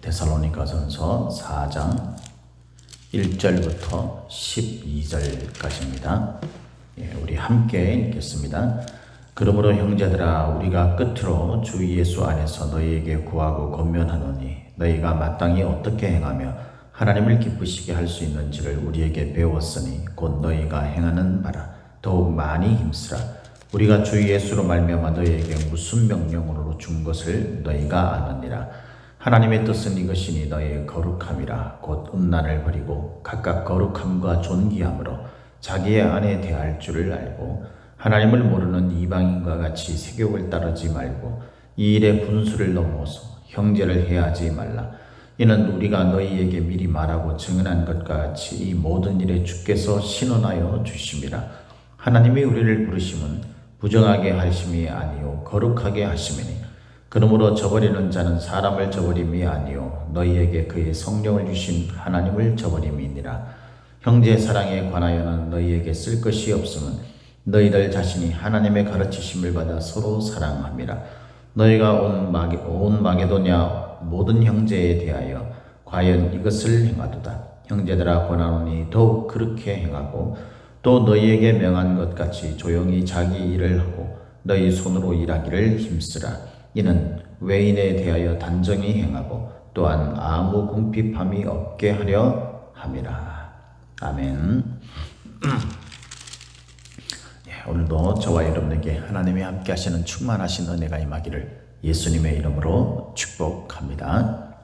데살로니가전서 4장 1절부터 12절까지입니다. 예, 우리 함께 읽겠습니다. 그러므로 형제들아 우리가 끝으로 주 예수 안에서 너희에게 구하고 권면하노니 너희가 마땅히 어떻게 행하며 하나님을 기쁘시게 할 수 있는지를 우리에게 배웠으니 곧 너희가 행하는 바라 더욱 많이 힘쓰라 우리가 주 예수로 말미암아 너희에게 무슨 명령으로 준 것을 너희가 아느니라 하나님의 뜻은 이것이니 너희의 거룩함이라. 곧 음란을 버리고 각각 거룩함과 존귀함으로 자기의 아내 대할 줄을 알고 하나님을 모르는 이방인과 같이 세욕을 따르지 말고 이 일에 분수를 넘어서 형제를 해하지 말라. 이는 우리가 너희에게 미리 말하고 증언한 것과 같이 이 모든 일에 주께서 신원하여 주심이라. 하나님이 우리를 부르심은 부정하게 하심이 아니요 거룩하게 하심이니 그러므로 저버리는 자는 사람을 저버림이 아니요 너희에게 그의 성령을 주신 하나님을 저버림이니라. 형제 사랑에 관하여는 너희에게 쓸 것이 없음은 너희들 자신이 하나님의 가르치심을 받아 서로 사랑함이라. 너희가 온, 마게, 온 마게도냐 모든 형제에 대하여 과연 이것을 행하도다. 형제들아 권하노니 더욱 그렇게 행하고 또 너희에게 명한 것 같이 조용히 자기 일을 하고 너희 손으로 일하기를 힘쓰라 이는 외인에 대하여 단정히 행하고 또한 아무 궁핍함이 없게 하려 함이라 아멘 예, 오늘도 저와 여러분에게 하나님이 함께 하시는 충만하신 은혜가 임하기를 예수님의 이름으로 축복합니다.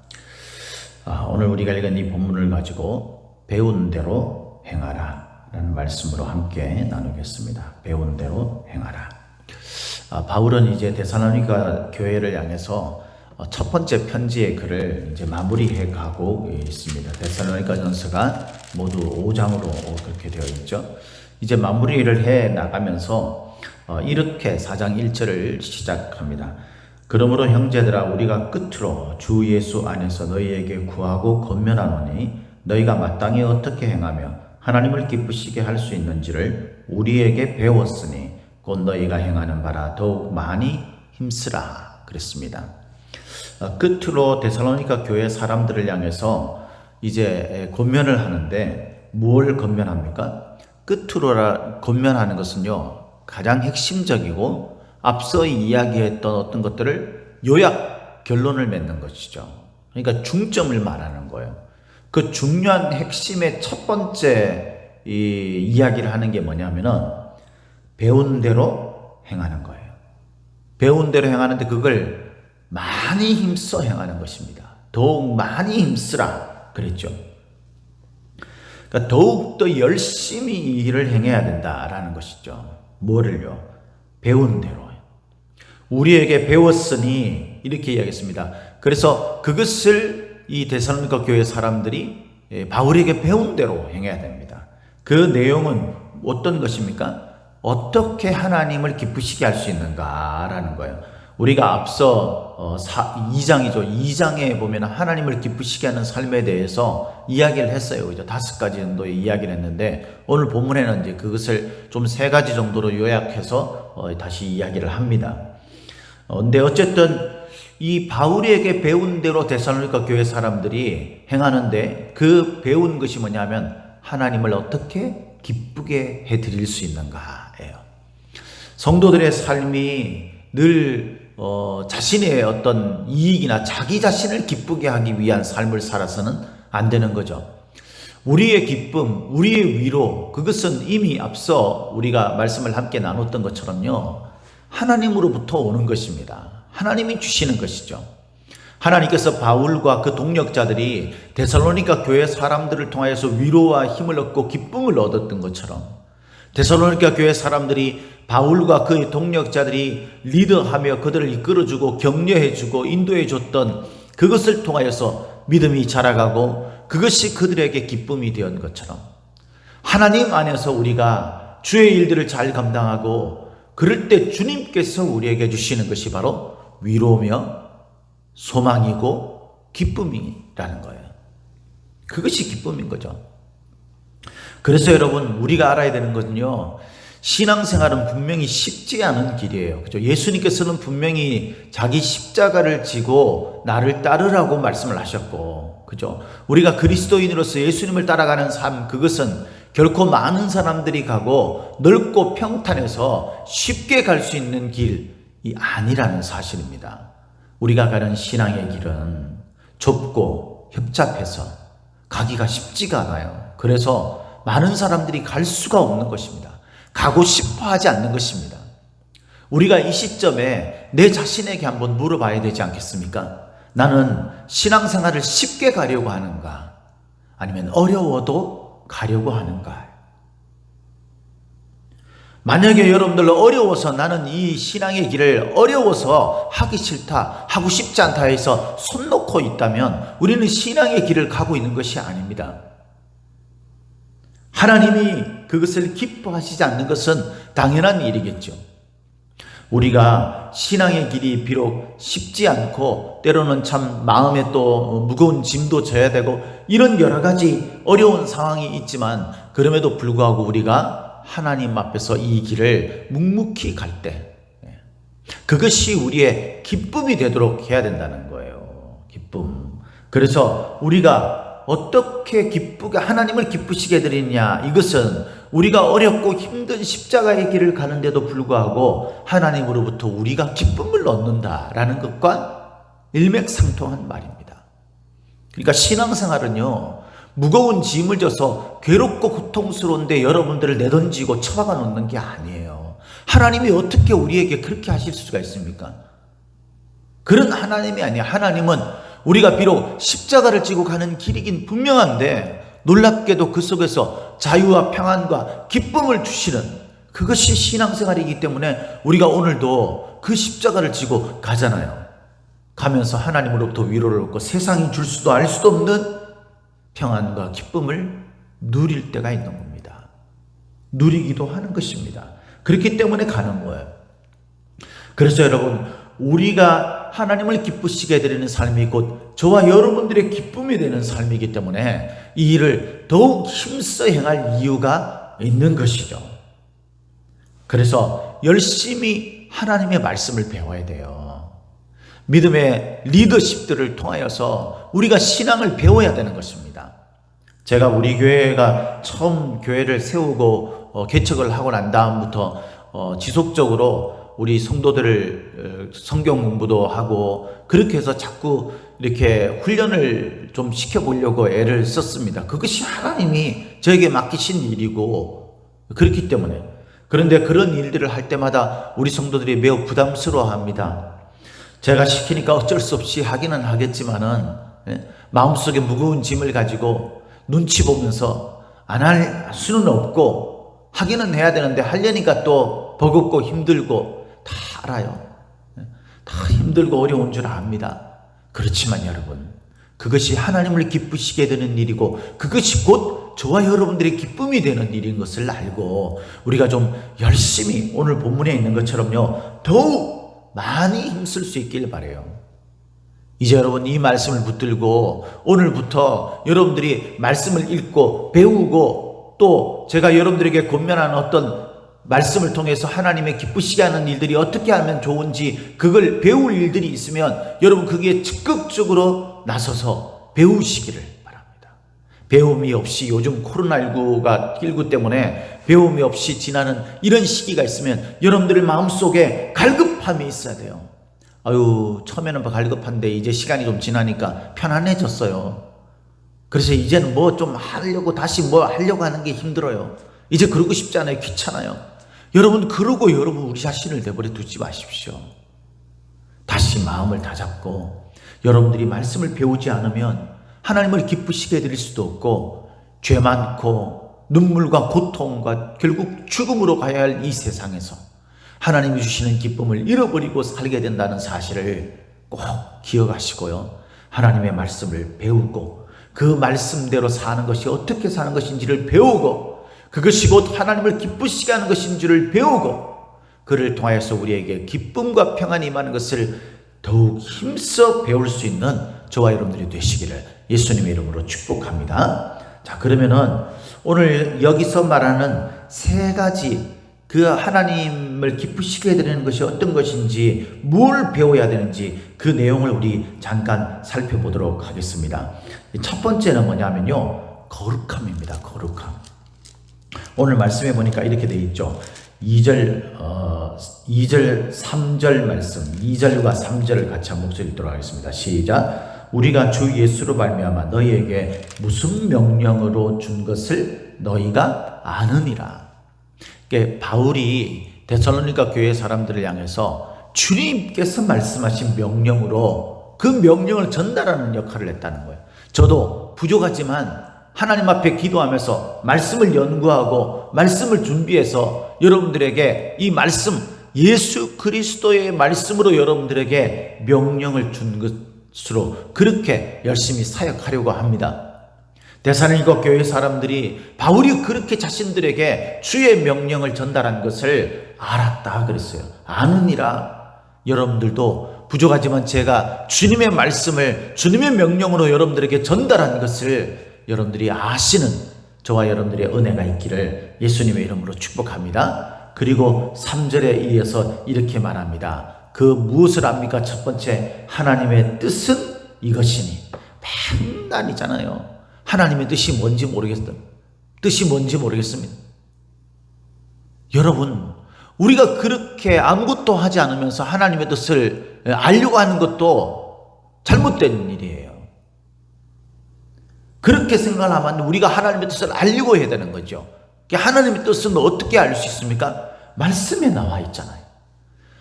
아, 오늘 우리가 읽은 이 본문을 가지고 배운 대로 행하라 라는 말씀으로 함께 나누겠습니다. 배운 대로 행하라. 아, 바울은 이제 데살로니가 교회를 향해서 어, 첫 번째 편지의 글을 이제 마무리해 가고 있습니다. 데살로니가 전서가 모두 5장으로 그렇게 되어 있죠. 이제 마무리를 해 나가면서 어, 이렇게 4장 1절을 시작합니다. 그러므로 형제들아 우리가 끝으로 주 예수 안에서 너희에게 구하고 권면하노니 너희가 마땅히 어떻게 행하며 하나님을 기쁘시게 할 수 있는지를 우리에게 배웠으니 곧 너희가 행하는 바라 더욱 많이 힘쓰라 그랬습니다. 어, 끝으로 데살로니가 교회 사람들을 향해서 이제 권면을 하는데 뭘 권면합니까? 끝으로라 권면하는 것은요 가장 핵심적이고 앞서 이야기했던 어떤 것들을 요약 결론을 맺는 것이죠. 그러니까 중점을 말하는 거예요. 그 중요한 핵심의 첫 번째 이 이야기를 하는 게 뭐냐면은 배운 대로 행하는 거예요. 배운 대로 행하는데 그걸 많이 힘써 행하는 것입니다. 더욱 많이 힘쓰라 그랬죠. 그러니까 더욱 더 열심히 일을 행해야 된다라는 것이죠. 뭐를요? 배운 대로. 우리에게 배웠으니 이렇게 이야기했습니다. 그래서 그것을 이 데살로니가 교회 사람들이 예, 바울에게 배운 대로 행해야 됩니다. 그 내용은 어떤 것입니까? 어떻게 하나님을 기쁘시게 할 수 있는가라는 거예요. 우리가 앞서 2장이죠. 어, 2장에 보면 하나님을 기쁘시게 하는 삶에 대해서 이야기를 했어요. 그죠? 다섯 가지 정도의 이야기를 했는데 오늘 본문에는 이제 그것을 좀 세 가지 정도로 요약해서 어, 다시 이야기를 합니다. 어, 근데 어쨌든 이 바울에게 배운 대로 데살로니가 교회 사람들이 행하는데 그 배운 것이 뭐냐면 하나님을 어떻게 기쁘게 해 드릴 수 있는가 예요. 성도들의 삶이 늘 어, 자신의 어떤 이익이나 자기 자신을 기쁘게 하기 위한 삶을 살아서는 안 되는 거죠. 우리의 기쁨, 우리의 위로, 그것은 이미 앞서 우리가 말씀을 함께 나눴던 것처럼요. 하나님으로부터 오는 것입니다. 하나님이 주시는 것이죠. 하나님께서 바울과 그 동력자들이 데살로니가 교회 사람들을 통하여서 위로와 힘을 얻고 기쁨을 얻었던 것처럼 데살로니가 교회 사람들이 바울과 그의 동력자들이 리더하며 그들을 이끌어주고 격려해주고 인도해줬던 그것을 통하여서 믿음이 자라가고 그것이 그들에게 기쁨이 되었던 것처럼 하나님 안에서 우리가 주의 일들을 잘 감당하고 그럴 때 주님께서 우리에게 주시는 것이 바로 위로며 소망이고 기쁨이라는 거예요. 그것이 기쁨인 거죠. 그래서 여러분, 우리가 알아야 되는 것은요, 신앙생활은 분명히 쉽지 않은 길이에요. 그죠? 예수님께서는 분명히 자기 십자가를 지고 나를 따르라고 말씀을 하셨고, 그죠? 우리가 그리스도인으로서 예수님을 따라가는 삶, 그것은 결코 많은 사람들이 가고 넓고 평탄해서 쉽게 갈 수 있는 길이 아니라는 사실입니다. 우리가 가는 신앙의 길은 좁고 협잡해서 가기가 쉽지가 않아요. 그래서 많은 사람들이 갈 수가 없는 것입니다. 가고 싶어 하지 않는 것입니다. 우리가 이 시점에 내 자신에게 한번 물어봐야 되지 않겠습니까? 나는 신앙생활을 쉽게 가려고 하는가? 아니면 어려워도 가려고 하는가? 만약에 여러분들 어려워서 나는 이 신앙의 길을 어려워서 하기 싫다, 하고 싶지 않다 해서 손 놓고 있다면 우리는 신앙의 길을 가고 있는 것이 아닙니다. 하나님이 그것을 기뻐하시지 않는 것은 당연한 일이겠죠. 우리가 신앙의 길이 비록 쉽지 않고 때로는 참 마음에 또 무거운 짐도 져야 되고 이런 여러 가지 어려운 상황이 있지만 그럼에도 불구하고 우리가 하나님 앞에서 이 길을 묵묵히 갈 때, 예, 그것이 우리의 기쁨이 되도록 해야 된다는 거예요. 기쁨. 그래서 우리가 어떻게 기쁘게 하나님을 기쁘시게 드리냐 이것은 우리가 어렵고 힘든 십자가의 길을 가는데도 불구하고 하나님으로부터 우리가 기쁨을 얻는다라는 것과 일맥상통한 말입니다. 그러니까 신앙생활은요 무거운 짐을 져서 괴롭고 고통스러운데 여러분들을 내던지고 처박아 놓는 게 아니에요. 하나님이 어떻게 우리에게 그렇게 하실 수가 있습니까? 그런 하나님이 아니에요. 하나님은 우리가 비록 십자가를 지고 가는 길이긴 분명한데 놀랍게도 그 속에서 자유와 평안과 기쁨을 주시는 그것이 신앙생활이기 때문에 우리가 오늘도 그 십자가를 지고 가잖아요. 가면서 하나님으로부터 위로를 얻고 세상이 줄 수도 알 수도 없는 평안과 기쁨을 누릴 때가 있는 겁니다. 누리기도 하는 것입니다. 그렇기 때문에 가는 거예요. 그래서 여러분, 우리가 하나님을 기쁘시게 드리는 삶이 곧 저와 여러분들의 기쁨이 되는 삶이기 때문에 이 일을 더욱 힘써 행할 이유가 있는 것이죠. 그래서 열심히 하나님의 말씀을 배워야 돼요. 믿음의 리더십들을 통하여서 우리가 신앙을 배워야 되는 것입니다. 제가 우리 교회가 처음 교회를 세우고 어, 개척을 하고 난 다음부터 어, 지속적으로 우리 성도들을 어, 성경 공부도 하고 그렇게 해서 자꾸 이렇게 훈련을 좀 시켜보려고 애를 썼습니다. 그것이 하나님이 저에게 맡기신 일이고 그렇기 때문에 그런데 그런 일들을 할 때마다 우리 성도들이 매우 부담스러워 합니다. 제가 시키니까 어쩔 수 없이 하기는 하겠지만은 예, 마음속에 무거운 짐을 가지고 눈치 보면서 안 할 수는 없고 하기는 해야 되는데 하려니까 또 버겁고 힘들고 다 알아요. 예, 다 힘들고 어려운 줄 압니다. 그렇지만 여러분, 그것이 하나님을 기쁘시게 되는 일이고 그것이 곧 저와 여러분들의 기쁨이 되는 일인 것을 알고 우리가 좀 열심히 오늘 본문에 있는 것처럼요. 더욱 많이 힘쓸 수 있길 바래요. 이제 여러분 이 말씀을 붙들고 오늘부터 여러분들이 말씀을 읽고 배우고 또 제가 여러분들에게 권면하는 어떤 말씀을 통해서 하나님의 기쁘시게 하는 일들이 어떻게 하면 좋은지 그걸 배울 일들이 있으면 여러분 그게 적극적으로 나서서 배우시기를 바랍니다. 배움이 없이 요즘 코로나19가 19 때문에 배움이 없이 지나는 이런 시기가 있으면 여러분들의 마음속에 갈급함이 있어야 돼요. 아유, 처음에는 뭐 갈급한데 이제 시간이 좀 지나니까 편안해졌어요. 그래서 이제는 뭐 좀 하려고 다시 뭐 하려고 하는 게 힘들어요. 이제 그러고 싶지 않아요. 귀찮아요. 여러분, 그러고 여러분 우리 자신을 내버려 두지 마십시오. 다시 마음을 다잡고 여러분들이 말씀을 배우지 않으면 하나님을 기쁘시게 드릴 수도 없고 죄 많고 눈물과 고통과 결국 죽음으로 가야 할 이 세상에서 하나님이 주시는 기쁨을 잃어버리고 살게 된다는 사실을 꼭 기억하시고요. 하나님의 말씀을 배우고 그 말씀대로 사는 것이 어떻게 사는 것인지를 배우고 그것이 곧 하나님을 기쁘시게 하는 것인지를 배우고 그를 통하여서 우리에게 기쁨과 평안이 임하는 것을 더욱 힘써 배울 수 있는 저와 여러분들이 되시기를 예수님의 이름으로 축복합니다. 자, 그러면은 오늘 여기서 말하는 세 가지 그 하나님을 기쁘시게 해드리는 것이 어떤 것인지, 뭘 배워야 되는지 그 내용을 우리 잠깐 살펴보도록 하겠습니다. 첫 번째는 뭐냐면요. 거룩함입니다. 거룩함. 오늘 말씀해 보니까 이렇게 돼 있죠. 2절, 어, 2절, 3절 말씀, 2절과 3절을 같이 한 목소리 읽도록 하겠습니다. 시작. 우리가 주 예수로 말미암아 너희에게 무슨 명령으로 준 것을 너희가 아느니라. 이게 바울이 데살로니가 교회 사람들을 향해서 주님께서 말씀하신 명령으로 그 명령을 전달하는 역할을 했다는 거예요. 저도 부족하지만 하나님 앞에 기도하면서 말씀을 연구하고 말씀을 준비해서 여러분들에게 이 말씀 예수 그리스도의 말씀으로 여러분들에게 명령을 준 것으로 그렇게 열심히 사역하려고 합니다. 대사님과 교회 사람들이 바울이 그렇게 자신들에게 주의 명령을 전달한 것을 알았다 그랬어요. 아느니라 여러분들도 부족하지만 제가 주님의 말씀을 주님의 명령으로 여러분들에게 전달한 것을 여러분들이 아시는 저와 여러분들의 은혜가 있기를 예수님의 이름으로 축복합니다. 그리고 3절에 이어서 이렇게 말합니다. 그 무엇을 압니까? 첫 번째, 하나님의 뜻은 이것이니. 맨날이잖아요. 하나님의 뜻이 뭔지 모르겠어요. 뜻이 뭔지 모르겠습니다. 여러분, 우리가 그렇게 아무것도 하지 않으면서 하나님의 뜻을 알려고 하는 것도 잘못된 일이에요. 그렇게 생각하면 우리가 하나님의 뜻을 알려고 해야 되는 거죠. 하나님의 뜻은 어떻게 알 수 있습니까? 말씀에 나와 있잖아요.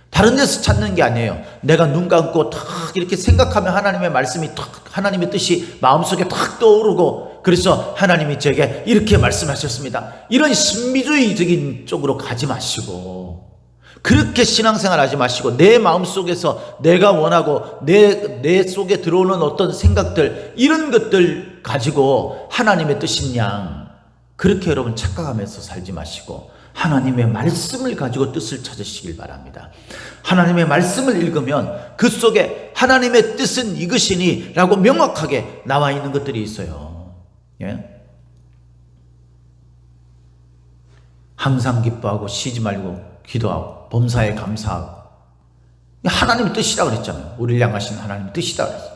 다른 데서 찾는 게 아니에요. 내가 눈 감고 탁 이렇게 생각하면 하나님의 말씀이 탁, 하나님의 뜻이 마음속에 탁 떠오르고, 그래서 하나님이 제게 이렇게 말씀하셨습니다. 이런 신비주의적인 쪽으로 가지 마시고, 그렇게 신앙생활 하지 마시고, 내 마음속에서 내가 원하고, 내, 내 속에 들어오는 어떤 생각들, 이런 것들 가지고 하나님의 뜻인 양, 그렇게 여러분 착각하면서 살지 마시고, 하나님의 말씀을 가지고 뜻을 찾으시길 바랍니다. 하나님의 말씀을 읽으면 그 속에 하나님의 뜻은 이것이니 라고 명확하게 나와 있는 것들이 있어요. 예? 항상 기뻐하고 쉬지 말고 기도하고 범사에 감사하고 하나님의 뜻이라 그랬잖아요. 우리를 향하신 하나님의 뜻이다 그랬어요.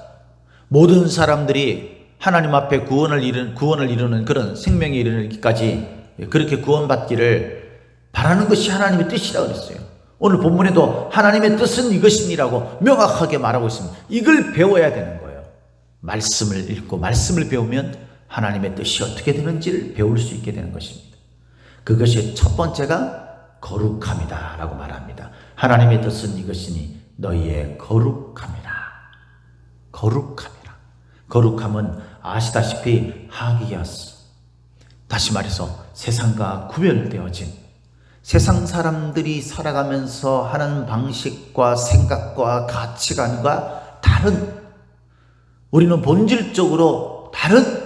모든 사람들이 하나님 앞에 구원을 이루는 구원을 이루는 그런 생명에 이르기까지 그렇게 구원받기를 바라는 것이 하나님의 뜻이라 그랬어요. 오늘 본문에도 하나님의 뜻은 이것이니라고 명확하게 말하고 있습니다. 이걸 배워야 되는 거예요. 말씀을 읽고 말씀을 배우면 하나님의 뜻이 어떻게 되는지를 배울 수 있게 되는 것입니다. 그것이 첫 번째가 거룩함이다 라고 말합니다. 하나님의 뜻은 이것이니 너희의 거룩함이라. 거룩함이라. 거룩함은 아시다시피 하기야스. 다시 말해서 세상과 구별되어진 세상 사람들이 살아가면서 하는 방식과 생각과 가치관과 다른 우리는 본질적으로 다른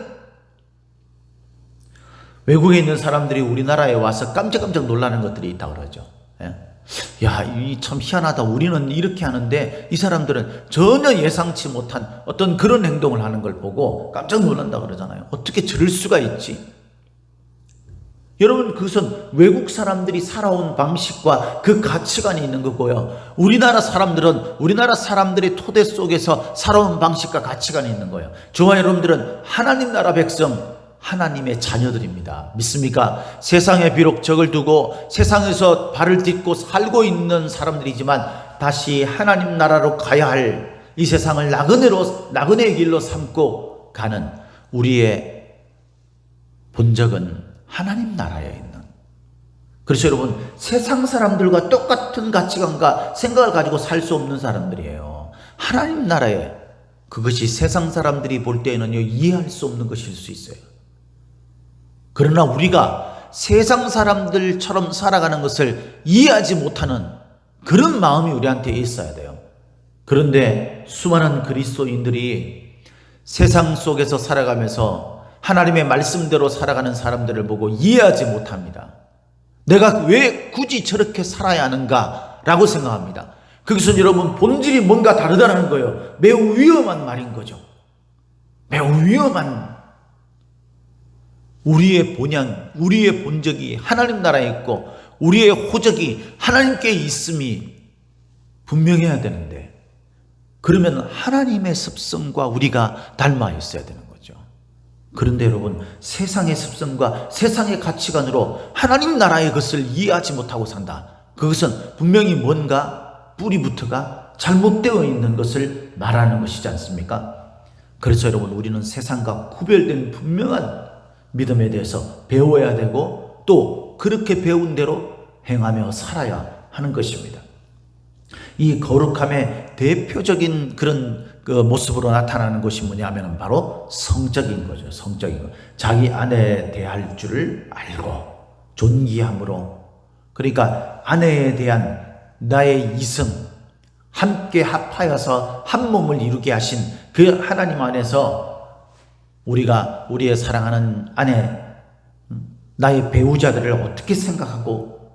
외국에 있는 사람들이 우리나라에 와서 깜짝깜짝 놀라는 것들이 있다고 그러죠. 예? 야, 이 참 희한하다. 우리는 이렇게 하는데 이 사람들은 전혀 예상치 못한 어떤 그런 행동을 하는 걸 보고 깜짝 놀란다 그러잖아요. 어떻게 저럴 수가 있지? 여러분 그것은 외국 사람들이 살아온 방식과 그 가치관이 있는 거고요. 우리나라 사람들은 우리나라 사람들의 토대 속에서 살아온 방식과 가치관이 있는 거예요. 저와 여러분들은 하나님 나라 백성, 하나님의 자녀들입니다. 믿습니까? 세상에 비록 적을 두고 세상에서 발을 딛고 살고 있는 사람들이지만 다시 하나님 나라로 가야 할 이 세상을 나그네로 나그네의 길로 삼고 가는 우리의 본적은 하나님 나라에 있는. 그래서 여러분, 세상 사람들과 똑같은 가치관과 생각을 가지고 살 수 없는 사람들이에요. 하나님 나라에 그것이 세상 사람들이 볼 때에는요, 이해할 수 없는 것일 수 있어요. 그러나 우리가 세상 사람들처럼 살아가는 것을 이해하지 못하는 그런 마음이 우리한테 있어야 돼요. 그런데 수많은 그리스도인들이 세상 속에서 살아가면서 하나님의 말씀대로 살아가는 사람들을 보고 이해하지 못합니다. 내가 왜 굳이 저렇게 살아야 하는가? 라고 생각합니다. 그것은 여러분 본질이 뭔가 다르다는 거예요. 매우 위험한 말인 거죠. 매우 위험한 우리의 본향, 우리의 본적이 하나님 나라에 있고 우리의 호적이 하나님께 있음이 분명해야 되는데 그러면 하나님의 습성과 우리가 닮아 있어야 되는 거죠. 그런데 여러분 세상의 습성과 세상의 가치관으로 하나님 나라의 것을 이해하지 못하고 산다. 그것은 분명히 뭔가 뿌리부터가 잘못되어 있는 것을 말하는 것이지 않습니까? 그래서 여러분 우리는 세상과 구별된 분명한 믿음에 대해서 배워야 되고 또 그렇게 배운 대로 행하며 살아야 하는 것입니다. 이 거룩함의 대표적인 그런 그 모습으로 나타나는 것이 뭐냐면 바로 성적인 거죠. 성적인 거. 자기 아내에 대할 줄을 알고 존귀함으로 그러니까 아내에 대한 나의 이성 함께 합하여서 한 몸을 이루게 하신 그 하나님 안에서 우리가 우리의 사랑하는 아내 나의 배우자들을 어떻게 생각하고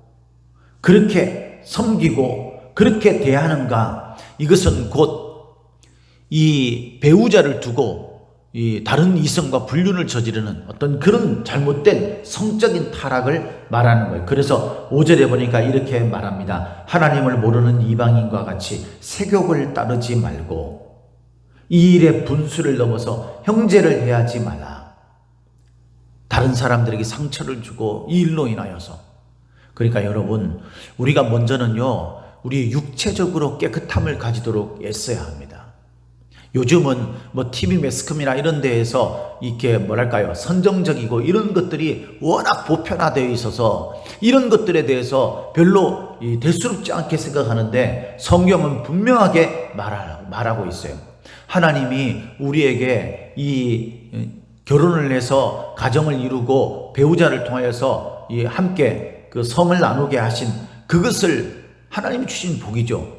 그렇게 섬기고 그렇게 대하는가 이것은 곧 이 배우자를 두고 이 다른 이성과 불륜을 저지르는 어떤 그런 잘못된 성적인 타락을 말하는 거예요. 그래서 5절에 보니까 이렇게 말합니다. 하나님을 모르는 이방인과 같이 세욕을 따르지 말고 이 일의 분수를 넘어서 형제를 해하지 말라. 다른 사람들에게 상처를 주고 이 일로 인하여서 그러니까 여러분 우리가 먼저는요 우리 육체적으로 깨끗함을 가지도록 애써야 합니다. 요즘은 뭐 TV 매스컴이나 이런 데에서 이렇게 뭐랄까요 선정적이고 이런 것들이 워낙 보편화되어 있어서 이런 것들에 대해서 별로 이 대수롭지 않게 생각하는데 성경은 분명하게 말하고 있어요. 하나님이 우리에게 이 결혼을 해서 가정을 이루고 배우자를 통하여서 이 함께 그 성을 나누게 하신 그것을 하나님이 주신 복이죠.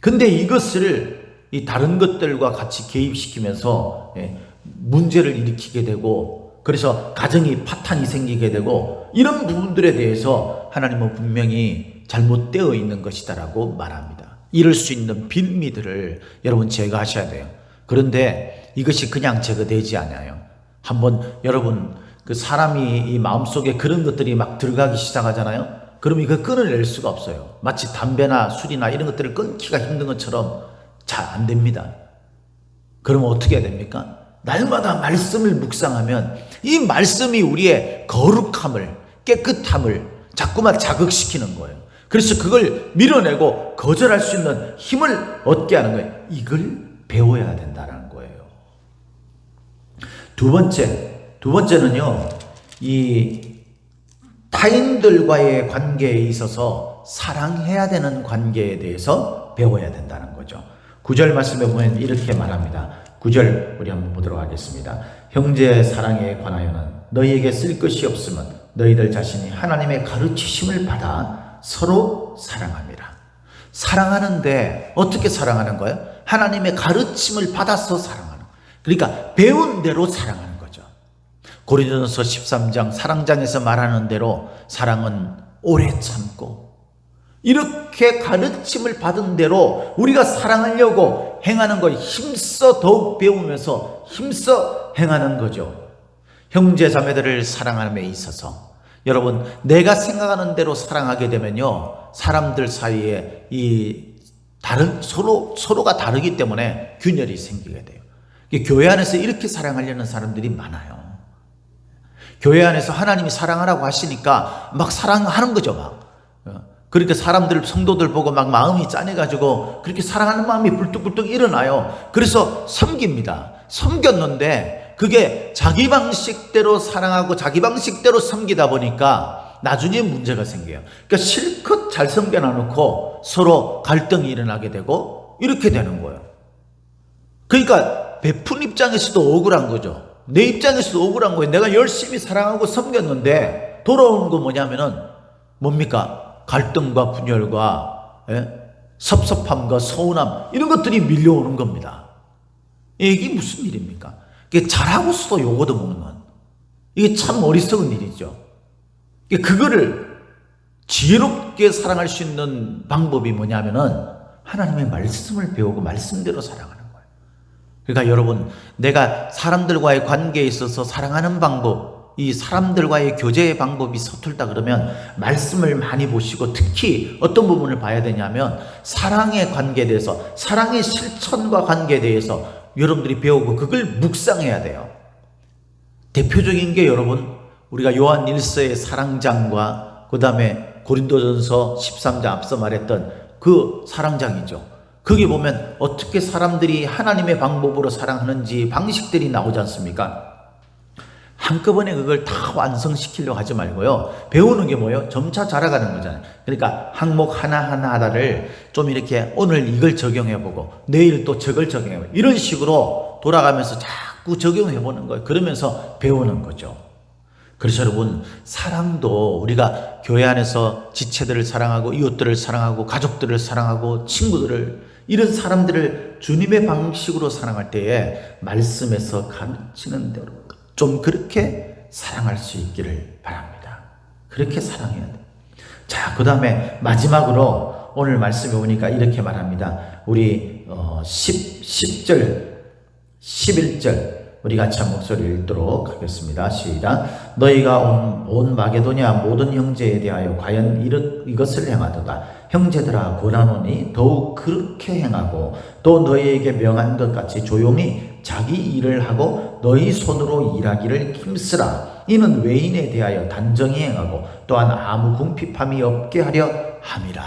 근데 이것을 이 다른 것들과 같이 개입시키면서 예, 문제를 일으키게 되고 그래서 가정이 파탄이 생기게 되고 이런 부분들에 대해서 하나님은 분명히 잘못되어 있는 것이다라고 말합니다. 이럴 수 있는 빌미들을 여러분 제거하셔야 돼요. 그런데 이것이 그냥 제거되지 않아요. 한번 여러분 그 사람이 이 마음속에 그런 것들이 막 들어가기 시작하잖아요. 그럼 이거 끊어낼 수가 없어요. 마치 담배나 술이나 이런 것들을 끊기가 힘든 것처럼 잘 안 됩니다. 그러면 어떻게 해야 됩니까? 날마다 말씀을 묵상하면 이 말씀이 우리의 거룩함을, 깨끗함을 자꾸만 자극시키는 거예요. 그래서 그걸 밀어내고 거절할 수 있는 힘을 얻게 하는 거예요. 이걸 배워야 된다는 거예요. 두 번째, 두 번째는요, 이 타인들과의 관계에 있어서 사랑해야 되는 관계에 대해서 배워야 된다는 거죠. 9절 말씀에 보면 이렇게 말합니다. 9절 우리 한번 보도록 하겠습니다. 형제 사랑에 관하여는 너희에게 쓸 것이 없으면 너희들 자신이 하나님의 가르치심을 받아 서로 사랑합니다. 사랑하는데 어떻게 사랑하는 거예요? 하나님의 가르침을 받아서 사랑하는. 그러니까 배운 대로 사랑하는 거죠. 고린도서 13장 사랑장에서 말하는 대로 사랑은 오래 참고 이렇게 가르침을 받은 대로 우리가 사랑하려고 행하는 걸 힘써 더욱 배우면서 힘써 행하는 거죠. 형제 자매들을 사랑함에 있어서 여러분 내가 생각하는 대로 사랑하게 되면요 사람들 사이에 이 다른 서로 서로가 다르기 때문에 균열이 생기게 돼요. 교회 안에서 이렇게 사랑하려는 사람들이 많아요. 교회 안에서 하나님이 사랑하라고 하시니까 막 사랑하는 거죠, 막. 그렇게 사람들, 성도들 보고 막 마음이 짠해가지고 그렇게 사랑하는 마음이 불뚝불뚝 일어나요. 그래서 섬깁니다. 섬겼는데 그게 자기 방식대로 사랑하고 자기 방식대로 섬기다 보니까 나중에 문제가 생겨요. 그러니까 실컷 잘 섬겨놔 놓고 서로 갈등이 일어나게 되고 이렇게 되는 거예요. 그러니까 베푼 입장에서도 억울한 거죠. 내 입장에서도 억울한 거예요. 내가 열심히 사랑하고 섬겼는데 돌아오는 거 뭐냐면은 뭡니까? 갈등과 분열과 예? 섭섭함과 서운함 이런 것들이 밀려오는 겁니다. 이게 무슨 일입니까? 이게 잘하고서도 요거도 먹는 이게 참 어리석은 일이죠. 그거를 지혜롭게 사랑할 수 있는 방법이 뭐냐면은 하나님의 말씀을 배우고 말씀대로 사랑하는 거예요. 그러니까 여러분, 내가 사람들과의 관계에 있어서 사랑하는 방법, 이 사람들과의 교제의 방법이 서툴다 그러면 말씀을 많이 보시고 특히 어떤 부분을 봐야 되냐면 사랑의 관계에 대해서 사랑의 실천과 관계에 대해서 여러분들이 배우고 그걸 묵상해야 돼요. 대표적인 게 여러분 우리가 요한 1서의 사랑장과 그 다음에 고린도전서 13장 앞서 말했던 그 사랑장이죠. 거기 보면 어떻게 사람들이 하나님의 방법으로 사랑하는지 방식들이 나오지 않습니까? 한꺼번에 그걸 다 완성시키려고 하지 말고요. 배우는 게 뭐예요? 점차 자라가는 거잖아요. 그러니까 항목 하나하나 하나를 좀 이렇게 오늘 이걸 적용해보고 내일 또 저걸 적용해보고 이런 식으로 돌아가면서 자꾸 적용해보는 거예요. 그러면서 배우는 거죠. 그래서 여러분 사랑도 우리가 교회 안에서 지체들을 사랑하고 이웃들을 사랑하고 가족들을 사랑하고 친구들을 이런 사람들을 주님의 방식으로 사랑할 때에 말씀에서 가르치는 대로 좀 그렇게 사랑할 수 있기를 바랍니다. 그렇게 사랑해야 돼. 자, 그 다음에 마지막으로 오늘 말씀에 오니까 이렇게 말합니다. 우리 어, 10, 10절, 11절 우리 같이 한 목소리 읽도록 하겠습니다. 시작. 너희가 온, 온 마게도냐 모든 형제에 대하여 과연 이르, 이것을 행하도다. 형제들아 고라노니 더욱 그렇게 행하고 또 너희에게 명한 것 같이 조용히 자기 일을 하고 너희 손으로 일하기를 힘쓰라. 이는 외인에 대하여 단정히 행하고 또한 아무 궁핍함이 없게 하려 함이라.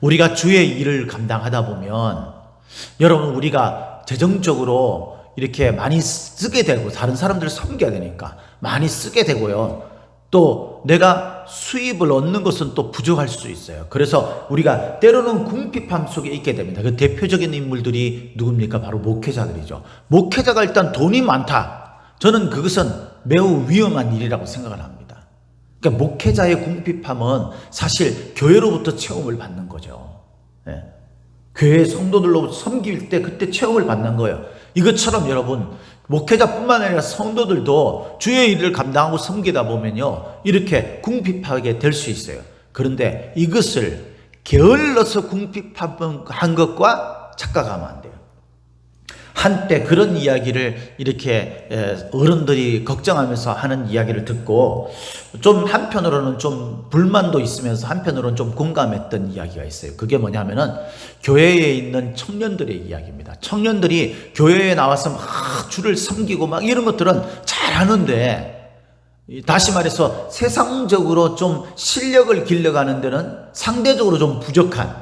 우리가 주의 일을 감당하다 보면 여러분 우리가 재정적으로 이렇게 많이 쓰게 되고 다른 사람들을 섬겨야 되니까 많이 쓰게 되고요. 또 내가 수입을 얻는 것은 또 부족할 수 있어요. 그래서 우리가 때로는 궁핍함 속에 있게 됩니다. 그 대표적인 인물들이 누굽니까? 바로 목회자들이죠. 목회자가 일단 돈이 많다. 저는 그것은 매우 위험한 일이라고 생각을 합니다. 그러니까 목회자의 궁핍함은 사실 교회로부터 체험을 받는 거죠. 예. 교회 성도들로 섬길 때 그때 체험을 받는 거예요. 이것처럼 여러분 목회자뿐만 아니라 성도들도 주의 일을 감당하고 섬기다 보면요 이렇게 궁핍하게 될 수 있어요. 그런데 이것을 게을러서 궁핍한 것과 착각하면 안 돼요. 한때 그런 이야기를 이렇게 어른들이 걱정하면서 하는 이야기를 듣고 좀 한편으로는 좀 불만도 있으면서 한편으로는 좀 공감했던 이야기가 있어요. 그게 뭐냐면은 교회에 있는 청년들의 이야기입니다. 청년들이 교회에 나와서 막 주를 섬기고 막 이런 것들은 잘하는데 다시 말해서 세상적으로 좀 실력을 길러가는 데는 상대적으로 좀 부족한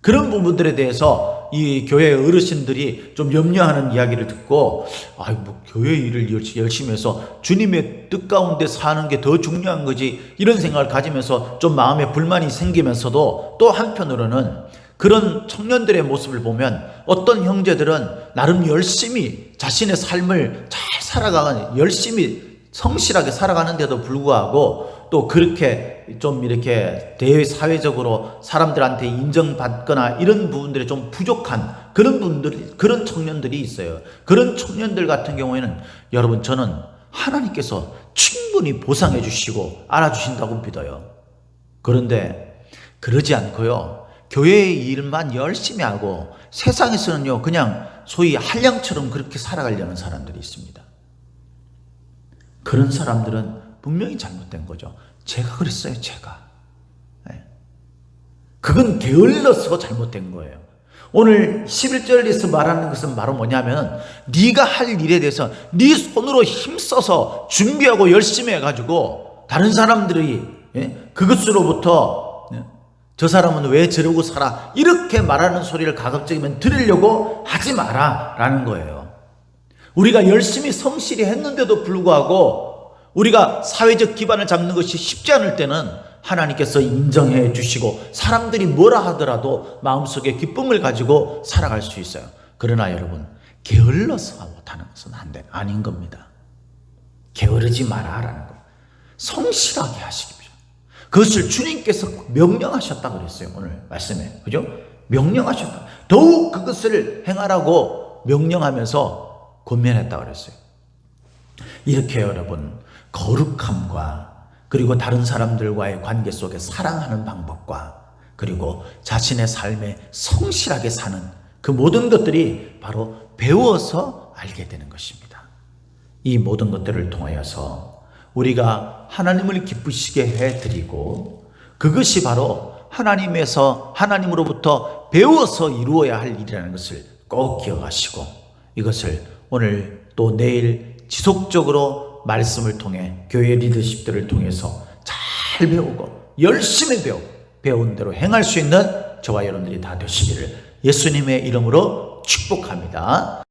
그런 부분들에 대해서 이 교회 어르신들이 좀 염려하는 이야기를 듣고 아이 뭐 교회 일을 열심히 해서 주님의 뜻 가운데 사는 게 더 중요한 거지 이런 생각을 가지면서 좀 마음에 불만이 생기면서도 또 한편으로는 그런 청년들의 모습을 보면 어떤 형제들은 나름 열심히 자신의 삶을 잘 살아가는 열심히 성실하게 살아가는데도 불구하고 또 그렇게 좀 이렇게 대사회적으로 사람들한테 인정받거나 이런 부분들이 좀 부족한 그런 분들, 그런 청년들이 있어요. 그런 청년들 같은 경우에는 여러분 저는 하나님께서 충분히 보상해 주시고 알아주신다고 믿어요. 그런데 그러지 않고요. 교회의 일만 열심히 하고 세상에서는요, 그냥 소위 한량처럼 그렇게 살아가려는 사람들이 있습니다. 그런 사람들은 분명히 잘못된 거죠. 제가 그랬어요, 제가. 네. 그건 게을러서 잘못된 거예요. 오늘 11절에서 말하는 것은 바로 뭐냐면 네가 할 일에 대해서 네 손으로 힘써서 준비하고 열심히 해가지고 다른 사람들이 예? 그것으로부터 예? 저 사람은 왜 저러고 살아 이렇게 말하는 소리를 가급적이면 들으려고 하지 마라 라는 거예요. 우리가 열심히 성실히 했는데도 불구하고 우리가 사회적 기반을 잡는 것이 쉽지 않을 때는 하나님께서 인정해 주시고 사람들이 뭐라 하더라도 마음속에 기쁨을 가지고 살아갈 수 있어요. 그러나 여러분, 게을러서 못하는 것은 안 돼. 아닌 겁니다. 게으르지 마라라는 거. 성실하게 하시십시오. 그것을 주님께서 명령하셨다 그랬어요. 오늘 말씀에. 그죠? 명령하셨다. 더욱 그것을 행하라고 명령하면서 권면했다 그랬어요. 이렇게 여러분 거룩함과 그리고 다른 사람들과의 관계 속에 사랑하는 방법과 그리고 자신의 삶에 성실하게 사는 그 모든 것들이 바로 배워서 알게 되는 것입니다. 이 모든 것들을 통하여서 우리가 하나님을 기쁘시게 해드리고 그것이 바로 하나님에서 하나님으로부터 배워서 이루어야 할 일이라는 것을 꼭 기억하시고 이것을 오늘 또 내일 지속적으로 말씀을 통해 교회 리더십들을 통해서 잘 배우고 열심히 배우고 배운 대로 행할 수 있는 저와 여러분들이 다 되시기를 예수님의 이름으로 축복합니다.